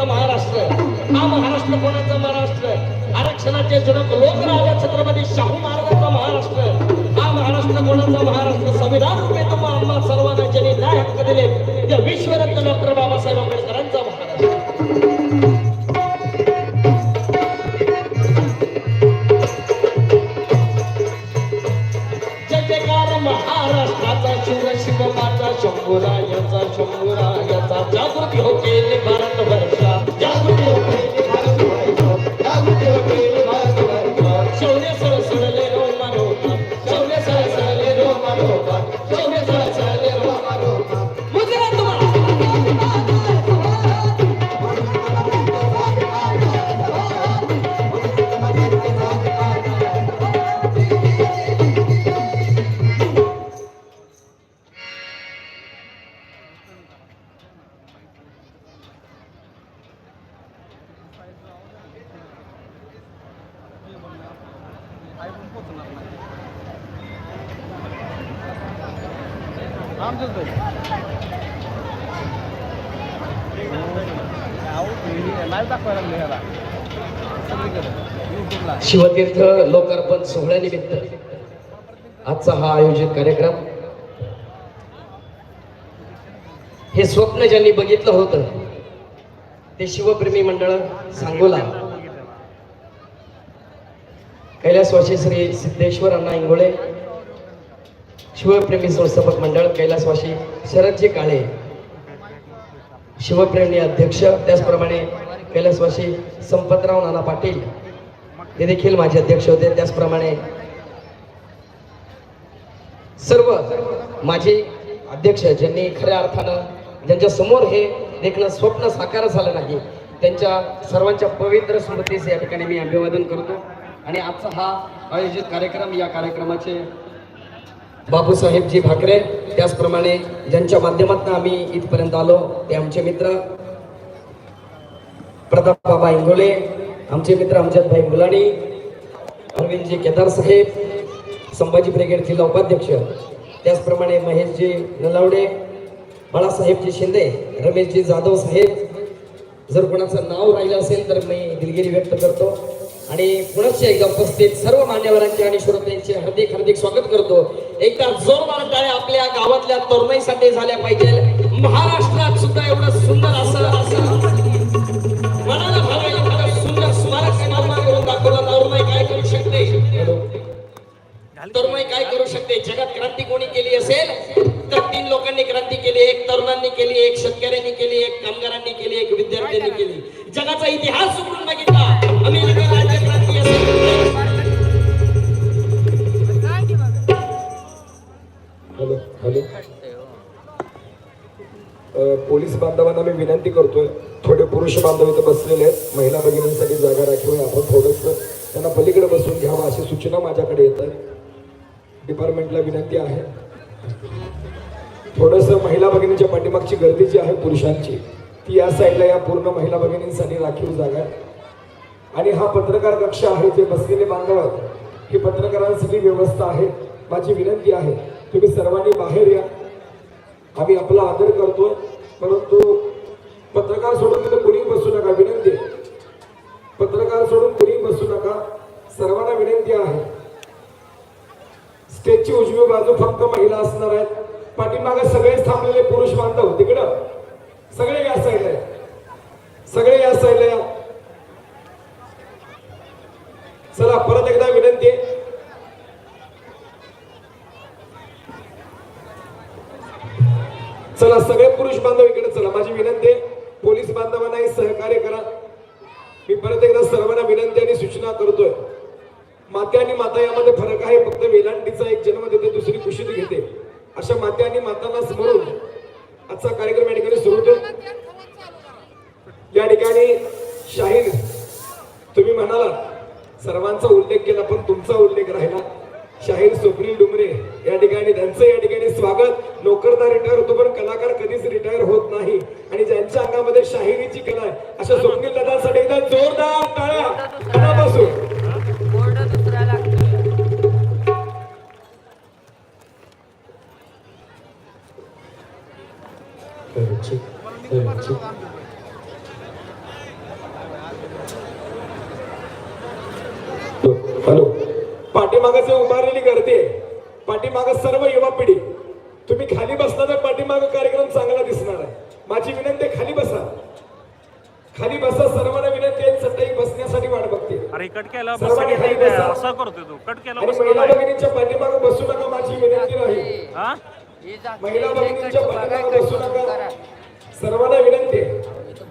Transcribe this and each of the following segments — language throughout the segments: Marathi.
कोणाचं महाराष्ट्र? हा महाराष्ट्र कोणाचा महाराष्ट्र? आरक्षणाचे जनक लोकराजा छत्रपती शाहू महाराजांचा महाराष्ट्र. हा महाराष्ट्र कोणाचा महाराष्ट्र? संविधान रूपे तुम्हाला आम्हा सर्वांना ज्यांनी न्याय हक्क दिले त्या विश्वरत्न डॉक्टर बाबासाहेब आंबेडकरांचा शिवतीर्थ लोकार्पण सोहळ्यानिमित्त आजचा हा आयोजित कार्यक्रम. हे स्वप्न ज्यांनी बघितलं होतं ते शिवप्रेमी मंडळ सांगोला. कैलासवासी श्री सिद्धेश्वर अण्णा इंगोळे शिवप्रेमी संस्थापक मंडळ कैलासवाशी शरदजी काळे. शिवप्रेमी अध्यक्ष त्याचप्रमाणे कैलासवासी संपतराव नाना पाटील. हे देखील माझे अध्यक्ष होते त्याचप्रमाणे सर्व माझे अध्यक्ष ज्यांनी खऱ्या अर्थानं ज्यांच्या समोर हे देखणं स्वप्न साकार झालं नाही त्यांच्या सर्वांच्या पवित्र स्मृतीस या ठिकाणी मी अभिवादन करतो. आणि आजचा हा आयोजित कार्यक्रम या कार्यक्रमाचे बापूसाहेबजी भाकरे त्याचप्रमाणे ज्यांच्या माध्यमातून आम्ही इथपर्यंत आलो ते आमचे मित्र. प्रताप बाबा इंगोले आमचे मित्र अमजदभाई मुलाणी अरविंदजी केदार साहेब संभाजी ब्रिगेड जिल्हा उपाध्यक्ष त्याचप्रमाणे महेशजी नलावडे बाळासाहेबजी शिंदे रमेशजी जाधव साहेब. जर कोणाचं नाव राहिलं असेल तर मी दिलगिरी व्यक्त करतो. आणि पुनश्च एकदा उपस्थित सर्व मान्यवरांचे आणि श्रोत्यांचे हार्दिक हार्दिक स्वागत करतो. एकदा जोरदार टाळ्या आपल्या गावातल्या तरुणाईसाठी झाल्या पाहिजे. महाराष्ट्रात सुद्धा एवढं सुंदर असं असं मनाला सुंदर स्मारक निर्माण करून तरुणाई काय करू शकते? तरुणाई काय करू शकते? जगात क्रांती कोणी केली असेल? तर तीन लोकांनी क्रांती केली एक तरुणांनी केली एक शेतकऱ्यांनी केली एक कामगारांनी केली एक विद्यार्थ्यांनी केली. जगाचा इतिहास उघडून बघितला. पोलीस बांधवांना मी विनंती करतोय थोडे पुरुष बांधव इथं बसलेले आहेत महिला भगिनींसाठी जागा राखीव आपण थोडंसं त्यांना पलीकडे बसून घ्यावं अशी सूचना माझ्याकडे येत आहे. डिपार्टमेंटला विनंती आहे. थोडंसं महिला भगिनींच्या पाठीमागची गर्दी जी आहे पुरुषांची ती या साईडला या पूर्ण महिला भगिनींसाठी राखीव जागा आहे. आणि हा पत्रकार कक्ष आहे जे बसलेले बांधव आहेत ही पत्रकारांसाठी व्यवस्था आहे. माझी विनंती आहे तुम्ही सर्वांनी बाहेर या. आम्ही आपला आदर करतोय. परंतु पत्रकार सोडून तिथे कुणी बसू नका. विनंती आहे. पत्रकार सोडून कुणी बसू नका. सर्वांना विनंती आहे. स्टेजची उजवी बाजू फक्त महिला असणार आहेत. पाठीमागे सगळेच थांबलेले पुरुष बांधव. तिकडं? सगळे या साईडला सगळे या साईडला चला परत एकदा विनंती आहे. सगळे पुरुष बांधव इकडे चला. माझी विनंती आहे पोलीस बांधवांनाही सहकार्य करा. मी परत एकदा सर्वांना विनंती आणि सूचना करतोय. मात्या आणि माता यामध्ये फरक आहे फक्त वेलांटीचा एक जन्म देते दुसरी कुशीत घेते. अशा मात्या आणि मातांना स्मरून आजचा कार्यक्रम या ठिकाणी सुरू होतो या ठिकाणी शाहीर तुम्ही म्हणाला सर्वांचा उल्लेख केला पण तुमचा उल्लेख राहिला. शाहीर स्वप्नील डुमरे ठिकाणी त्यांचं या ठिकाणी स्वागत. नोकरदार रिटायर होतो पण कलाकार कधीच रिटायर होत नाही. आणि ज्यांच्या अंगामध्ये शाहिरीची कला आहे अशा स्वप्नील दादांसाठी एकदा जोरदार टाळ्या. मनापासून हॅलो. पाठीमागाचे उभारलेली गर्दी आहे पाठीमाग सर्व युवा पिढी. तुम्ही खाली बसला तर पाठीमाग कार्यक्रम चांगला दिसणार आहे. माझी विनंती आहे, खाली बसा. खाली बसा सर्वांना विनंती आहे बसण्यासाठी वाट बघते. अरे कट केला सर्वांनी खाली बस बसा. असं करतोय तू. कट केला आणि बस महिला भगिनींच्या पाठीमाग बसू नका माझी विनंती नाही. हा? महिला भगिनींच्या पाठीमाग बसू नका. सर्वांना विनंती आहे.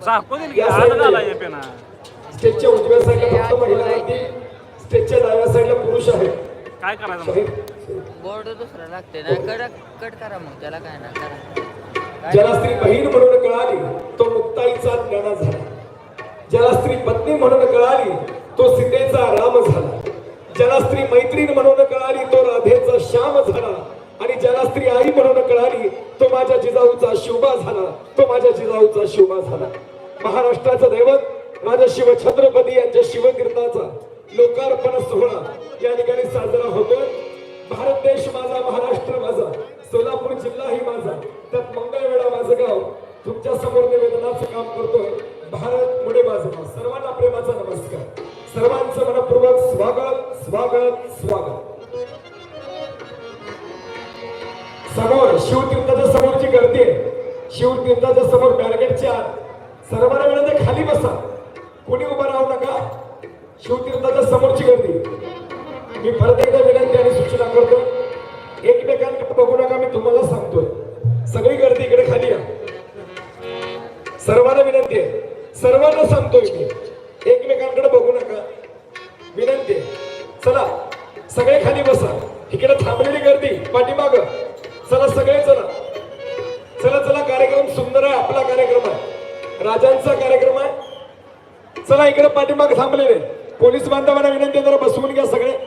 हात. ये पेना स्टेजच्या उजव्या साईडला फक्त महिला राहतील. स्टेजच्या डाव्या साईडला पुरुष आहेत. काय करायचं मग? बोर्ड दुसरा लागते ना. कडक कट करा मग त्याला काय ना करा. ज्याला स्त्री बहीण म्हणून कळाली तो मुक्ताईचा ज्ञाना झाला. ज्याला स्त्री पत्नी म्हणून कळाली तो सीतेचा राम झाला. ज्याला स्त्री मैत्रीण म्हणून कळाली तो राधेचा श्याम झाला. आणि ज्याला स्त्री आई म्हणून कळाली तो माझ्या जिजाऊचा शोभा झाला. तो माझ्या जिजाऊचा शोभा झाला. महाराष्ट्राचं दैवत माझ्या शिवछत्रपती यांच्या शिवतीर्थाचा लोकार्पण सोहळा या ठिकाणी साजरा होतोय. भारत देश माझा महाराष्ट्र माझा सोलापूर जिल्हा ही माझा. त्यात मंगळवेढा माझं गाव. तुमच्यासमोर निवेदनाचं काम करतोय. भारत पुढे माझं गाव. सर्वांना प्रेमाचा नमस्कार. सर्वांचं मनपूर्वक स्वागत स्वागत स्वागत. समोर शिवतीर्थाच्या समोरची गर्दी आहे. शिवतीर्थाच्या समोर टार्गेटच्या आत सर्वांना मिळते खाली बसा. कोणी उभं राहू नका. शिवतीर्थाच्या समोरची गर्दी. मी परत एकदा विनंती आणि सूचना करतो. एकमेकांकडे बघू नका मी तुम्हाला सांगतोय. सगळी गर्दी इकडे खाली या. सर्वांना विनंती आहे. सर्वांना सांगतोय मी. एकमेकांकडे बघू नका. विनंती आहे. चला सगळे खाली बसा. इकडे थांबलेली गर्दी पाठीमाग. चला सगळे चला. चला चला कार्यक्रम सुंदर आहे आपला कार्यक्रम आहे. राजांचा कार्यक्रम आहे. चला इकडे पाठीमाग थांबलेले. पोलीस बांधवांना विनंती जरा बसवून घ्या सगळे.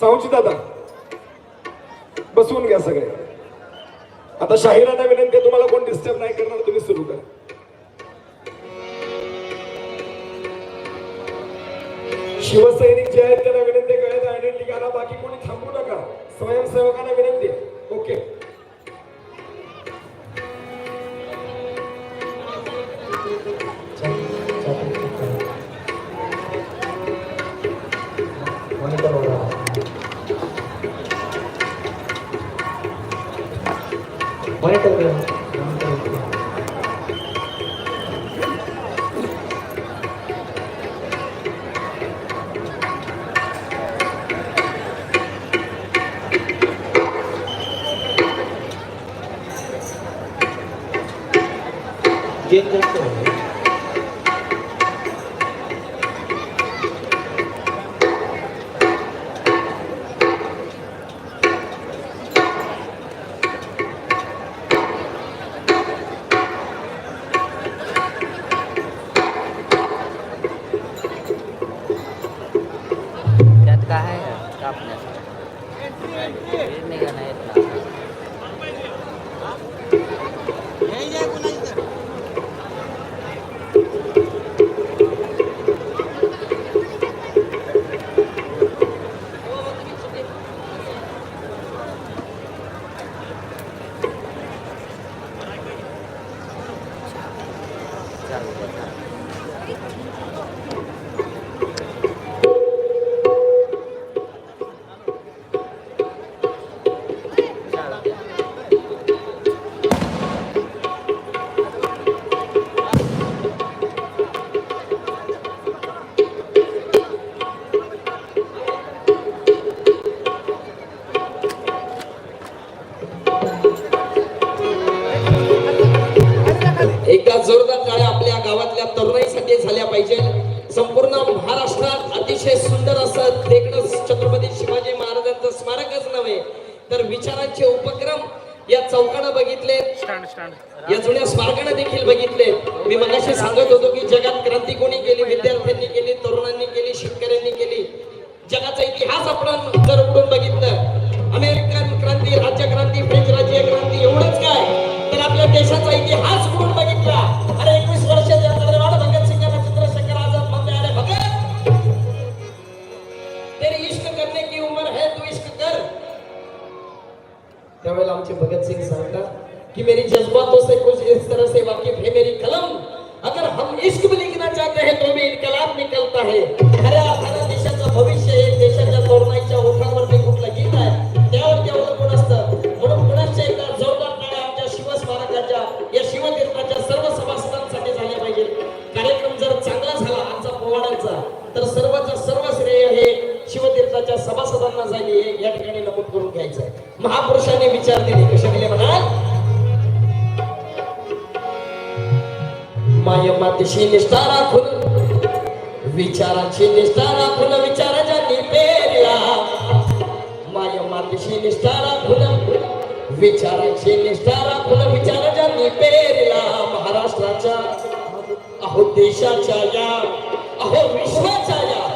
सावजी दादा बसवून घ्या सगळे. आता शाहिरांना विनंती तुम्हाला कोण डिस्टर्ब नाही करणार तुम्ही सुरू करा. शिवसैनिक जे आहेत त्यांना विनंती करायचं आयडेंटिटी करा बाकी कोणी थांबू नका. स्वयंसेवकांना विनंती okay. Quay tôi được. Get that त्यावेळेला आमचे भगतसिंग सांगतात कि मेरी जज्बातों से कुछ इस तरह से वाकिफ है मेरी कलम। अगर हम इश्क में लिखना चाहते हैं तो भी इनकलाब निकलता है। खऱ्या अर्थानं देशाचं भविष्य हे देशाच्या तरुणाईच्या ओठांवरती कुठलं गीत आहे त्यावर ते अवलंबून असतं। म्हणून पुनश्च एकदा जोरदार टाळ्या आमच्या शिवस्मारकाच्या या शिवतीर्थाच्या सर्व सभासदांसाठी झाल्या पाहिजे कार्यक्रम जर चांगला झाला आमचा पोवाड्याचा तर सर्वच सर्व श्रेय हे शिवतीर्थाच्या सभासदांना झाली या ठिकाणी नमूद करू महापुरुषांनी विचार दिले कसे दिले म्हणाल? माय मातीशी निष्ठा राखून विचाराची निष्ठा राखून विचाराच्या ज्यांनी पेरला माय मातीशी निष्ठा राखून विचाराची निष्ठा राखून विचाराच्या ज्यांनी पेरला महाराष्ट्राच्या अहो देशाच्या या अहो विश्वाच्या या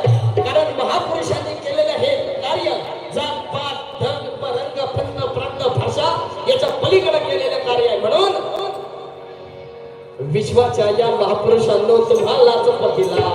पलीकडे केलेलं कार्य आहे म्हणून विश्वाच्या या महापुरुषांनो तुम्हाला पतीला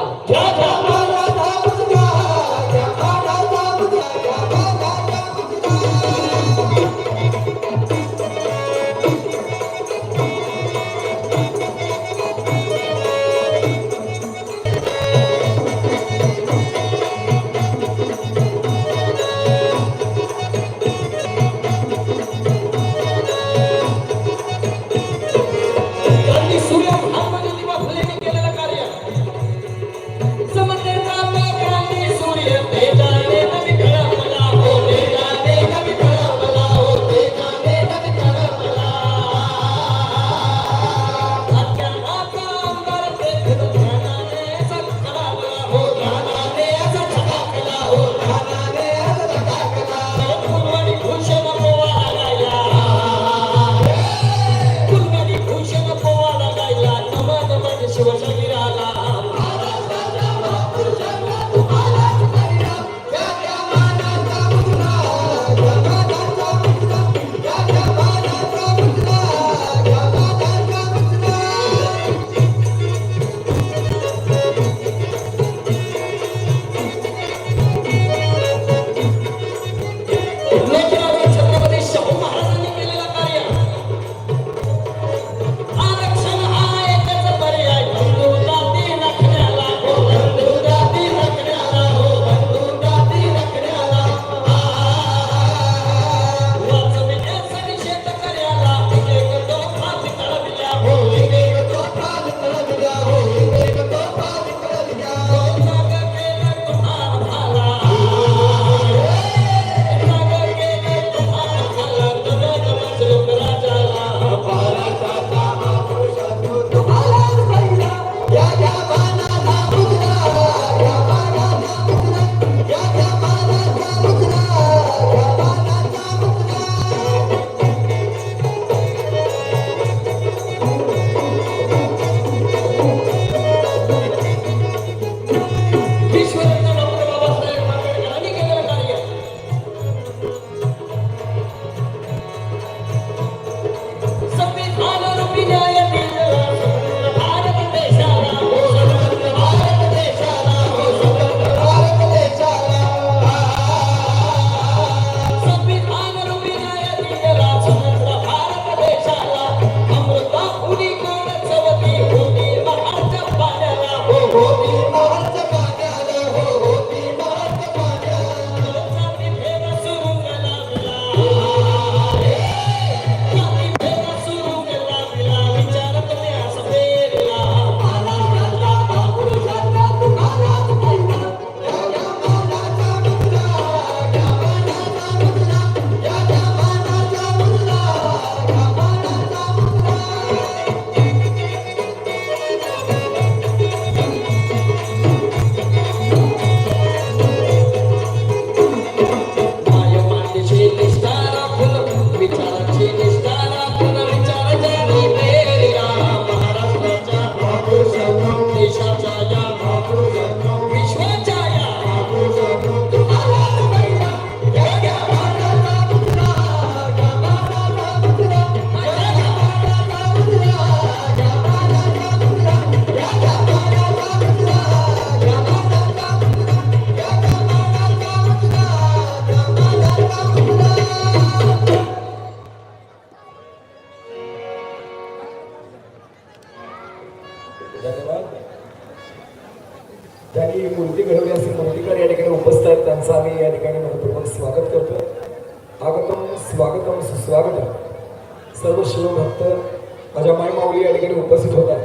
ठिकाणी उपस्थित होता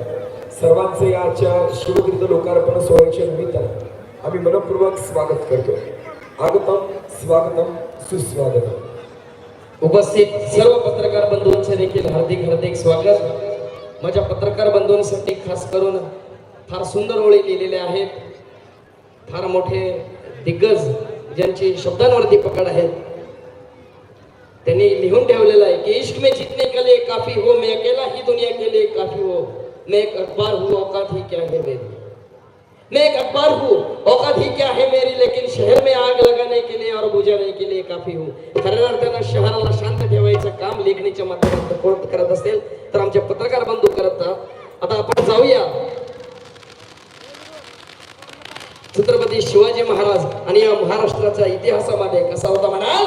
सर्वांचे याच्या शुभकृत लोकार्पण सोहळ्याच्या निमित्तानं आम्ही मनपूर्वक स्वागत करतो आगतम स्वागतम सुस्वागत उपस्थित सर्व पत्रकार बंधूंचे देखील हार्दिक हार्दिक स्वागत. माझ्या पत्रकार बंधूंसाठी खास करून फार सुंदर ओळी लिहिलेल्या आहेत. फार मोठे दिग्गज ज्यांची शब्दांवरती पकड आहेत. त्यांनी लिहून ठेवलेलं आहे की इश्क मे जितने के लिए काफी हो मैं अकेला ही दुनिया के लिए काफी हो। मैं एक अखबार हूँ औकात ही क्या है मेरी? मैं एक अखबार हूँ औकात ही क्या है मेरी? लेकिन शहर में आग लगाने के लिए और बुझाने के लिए काफी हूँ। खऱ्या अर्थानं शहराला शांत ठेवायचं काम लेखणीच्या माध्यमातून कोण करत असेल तर आमचे पत्रकार बंधू करत आता आपण जाऊया. छत्रपती शिवाजी महाराज आणि या महाराष्ट्राच्या इतिहासामध्ये कसा होता म्हणा?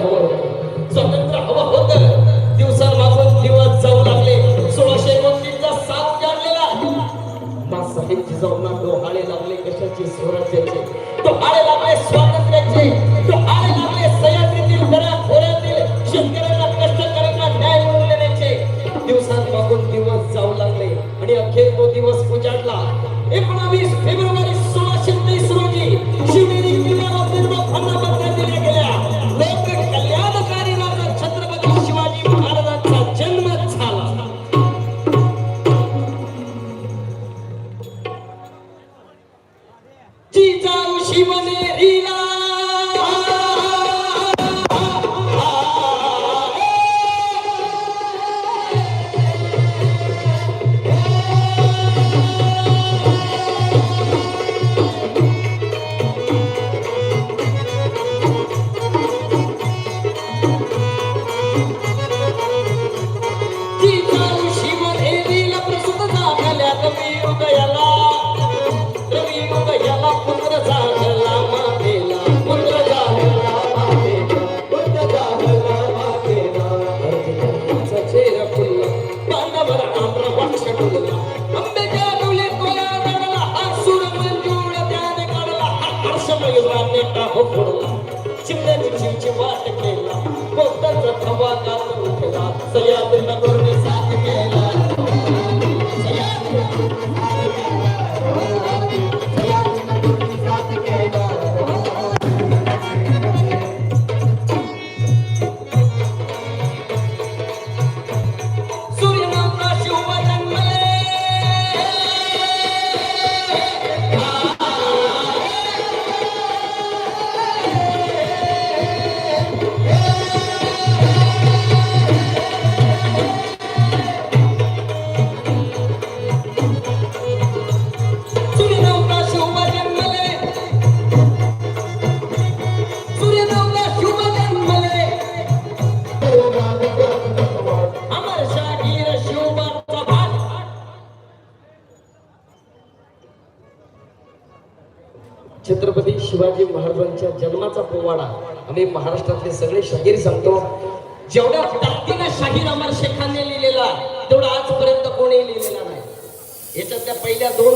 de arroz. महाराष्ट्रातले सगळे शाहीर सांगतो. जेवढ्या ताकदीनं शाहीर अमर शेखांनी लिहिलेला तेवढा आजपर्यंत कोणी लिहिलेला नाही. याच्यातल्या पहिल्या दोन